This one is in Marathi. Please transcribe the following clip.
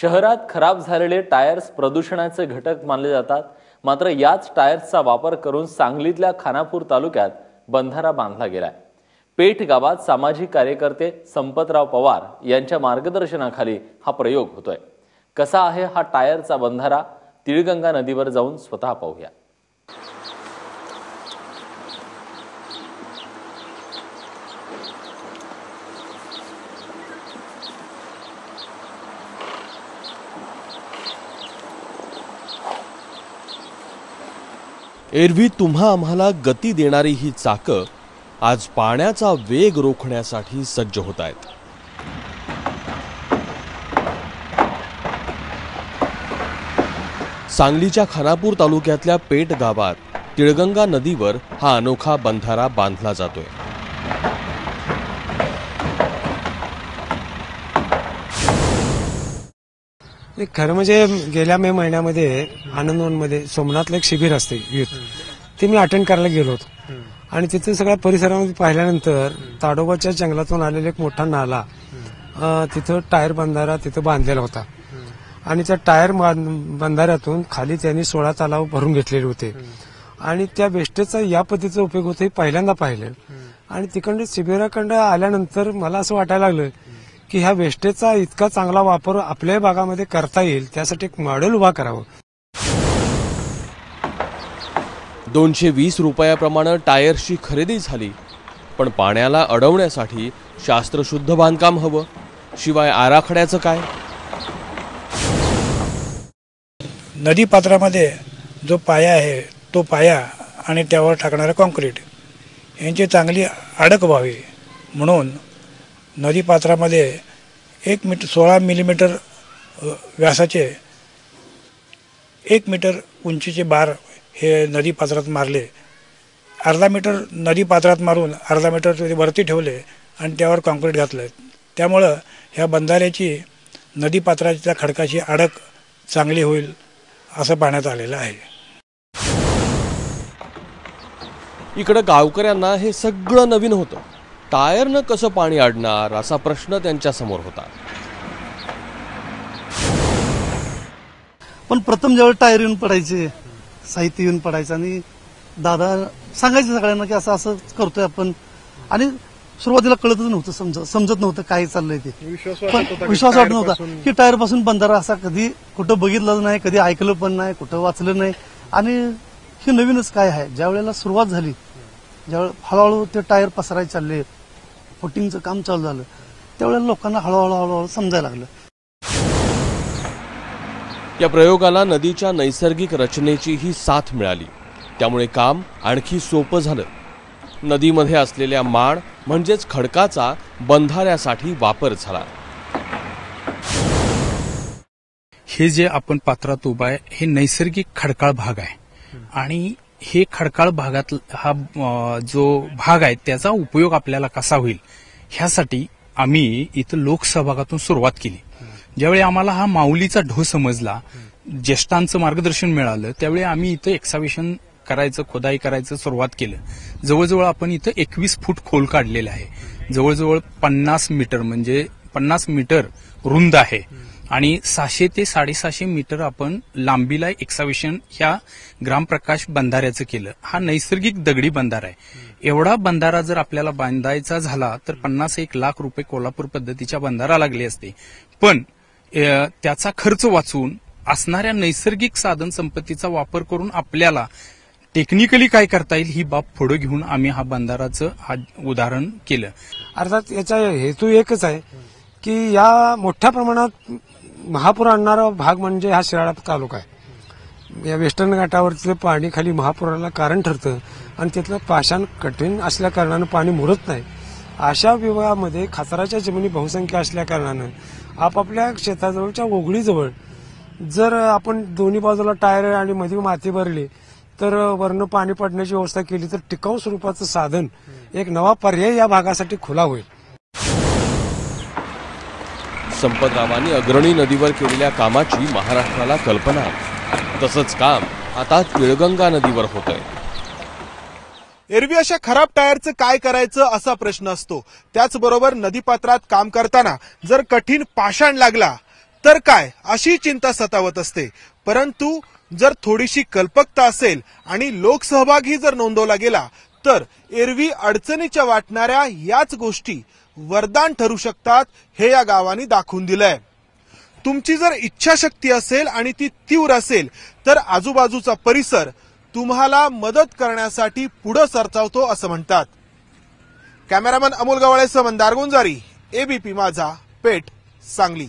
शहरात खराब झालेले टायर्स प्रदूषणाचे घटक मानले जातात. मात्र याच टायर्सचा वापर करून सांगलीतल्या खानापूर तालुक्यात बंधारा बांधला गेलाय. पेठ गावात सामाजिक कार्यकर्ते संपतराव पवार यांच्या मार्गदर्शनाखाली हा प्रयोग होतोय. कसा आहे हा टायरचा बंधारा? तिळगंगा नदीवर जाऊन स्वतः पाहूया. एरवी तुम्हा आम्हाला गती देणारी ही चाकं आज पाण्याचा वेग रोखण्यासाठी सज्ज होत आहेत सांगलीच्या खानापूर तालुक्यातल्या पेट गावात तिळगंगा नदीवर हा अनोखा बंधारा बांधला जातोय. खरं म्हणजे गेल्या मे महिन्यामध्ये आनंदवनमध्ये सोमनाथला एक शिबिर असते युथ. ते मी अटेंड करायला गेलो होतो. आणि तिथे सगळ्या परिसरामध्ये पाहिल्यानंतर ताडोबाच्या जंगलातून आलेला एक मोठा नाला तिथं टायर बंधारा तिथं बांधलेला होता. आणि त्या टायर बांध- बंधाऱ्यातून खाली त्यांनी सोळा तलाव भरून घेतलेले होते. आणि त्या वेस्टेजचा या पद्धतीचा उपयोग होतो हे पहिल्यांदा पाहिलं आणि तिकडनं शिबिराकडं आल्यानंतर मला असं वाटायला लागलं की ह्या वेस्टेजचा इतका चांगला वापर आपल्या भागामध्ये करता येईल त्यासाठी एक मॉडेल उभा करावं. दोनशे वीस रुपयाप्रमाणे टायर्सची खरेदी झाली पण पाण्याला अडवण्यासाठी शास्त्रशुद्ध बांधकाम हवं शिवाय आराखड्याचं काय? नदीपात्रामध्ये जो पाया आहे तो पाया आणि त्यावर टाकणारं कॉन्क्रीट यांची चांगली अडक व्हावी म्हणून नदीपात्रामध्ये एक मीटर सोळा मिलीमीटर व्यासाचे एक मीटर उंचीचे बार हे नदीपात्रात मारले. अर्धा मीटर नदीपात्रात मारून अर्धा मीटर ते वरती ठेवले आणि त्यावर कॉन्क्रीट घातलं. त्यामुळं ह्या बंधाऱ्याची नदीपात्राच्या खडकाची अडक चांगली होईल असं पाहण्यात आलेलं आहे. इकडं गावकऱ्यांना हे सगळं नवीन होतं. टायरनं कसं पाणी अडणार असा प्रश्न त्यांच्यासमोर होता. पण प्रथम ज्यावेळी टायर येऊन पडायचे साहित्य येऊन पडायचं आणि दादा सांगायचं सगळ्यांना की असं असं करतोय आपण. आणि सुरुवातीला कळतच नव्हतं समज समजत नव्हतं काय चाललंय ते. पण विश्वास वाटत नव्हता की टायरपासून बंधारा असा कधी कुठं बघितलं नाही कधी ऐकलं पण नाही कुठं वाचलं नाही. आणि हे नवीनच काय आहे? ज्या वेळेला सुरुवात झाली ज्यावेळेला हळूहळू ते टायर पसरायचे चालले फुटिंगचं काम चालू झालं. त्यावेळेला लोकांना हळूहळू हळूहळू समजायला लागलं. या प्रयोगाला नदीच्या नैसर्गिक रचनेची ही साथ मिळाली. त्यामुळे काम आणखी सोपं झालं. नदीमध्ये असलेल्या माड म्हणजेच खडकाचा बंधाऱ्यासाठी वापर झाला. हे जे आपण पात्रात उभा आहे हे नैसर्गिक खडकाळ भाग आहे. आणि हे खडकाळ भागात हा जो भाग आहे त्याचा उपयोग आपल्याला कसा होईल? ह्यासाठी आम्ही इथं लोकसहभागातून सुरुवात केली. ज्यावेळी आम्हाला हा माऊलीचा ढो समजला ज्येष्ठांचं मार्गदर्शन मिळालं त्यावेळी आम्ही इथं एक्सावेशन करायचं खोदाई करायचं सुरुवात केलं. जवळजवळ आपण इथं एकवीस फूट खोल काढलेलं आहे. जवळजवळ पन्नास मीटर म्हणजे पन्नास मीटर रुंद आहे. आणि सहाशे ते साडेसहाशे मीटर आपण लांबीला एक्साविशन ह्या ग्रामप्रकाश बंधाऱ्याचं केलं. हा नैसर्गिक दगडी बंधारा आहे. एवढा बंधारा जर आपल्याला बांधायचा झाला तर पन्नास एक लाख रुपये कोल्हापूर पद्धतीच्या बंधारा लागले असते. पण त्याचा खर्च वाचून असणाऱ्या नैसर्गिक साधन संपत्तीचा वापर करून आपल्याला टेक्निकली काय करता येईल ही बाब पुढे घेऊन आम्ही हा बंधाराचं हा उदाहरण केलं. अर्थात याचा हेतू एकच आहे. की या मोठ्या प्रमाणात महापूर आणणारा भाग म्हणजे हा शिराळा तालुका आहे. या वेस्टर्न घाटावरचं पाणी खाली महापुराला कारण ठरतं आणि तिथलं पाषाण कठीण असल्या कारणानं पाणी मुरत नाही. अशा विभागामध्ये खतराच्या जमिनी बहुसंख्य असल्या कारणानं आपापल्या शेताजवळच्या ओगळीजवळ जर आपण दोन्ही बाजूला टायर आणि मध्ये माती भरली तर वरनं पाणी पडण्याची व्यवस्था केली तर टिकाऊ स्वरूपाचं साधन एक नवा पर्याय या भागासाठी खुला होईल. संपतरावांनी अग्रणी नदीवर केलेल्या कामाची महाराष्ट्राला कल्पना. तसंच काम आता तिळगंगा नदीवर होत आहे एरवी अशा खराब टायरचं काय करायचं असा प्रश्न असतो. त्याचबरोबर नदीपात्रात काम करताना जर कठीण पाषाण लागला तर काय अशी चिंता सतावत असते. परंतु जर थोडीशी कल्पकता असेल आणि लोकसहभागही जर नोंदवला गेला तर एरवी अडचणीच्या वाटणाऱ्या याच गोष्टी वरदान ठरू शकतात हे या गावाने दाखवून दिलंय. तुमची जर इच्छाशक्ती असेल आणि ती तीव्र असेल तर आजूबाजूचा परिसर तुम्हाला मदत करण्यासाठी पुढं सरचावतो असं म्हणतात. कॅमेरामन अमोल गवाळेसह मंदार गुंजारी एबीपी माझा पेठ सांगली.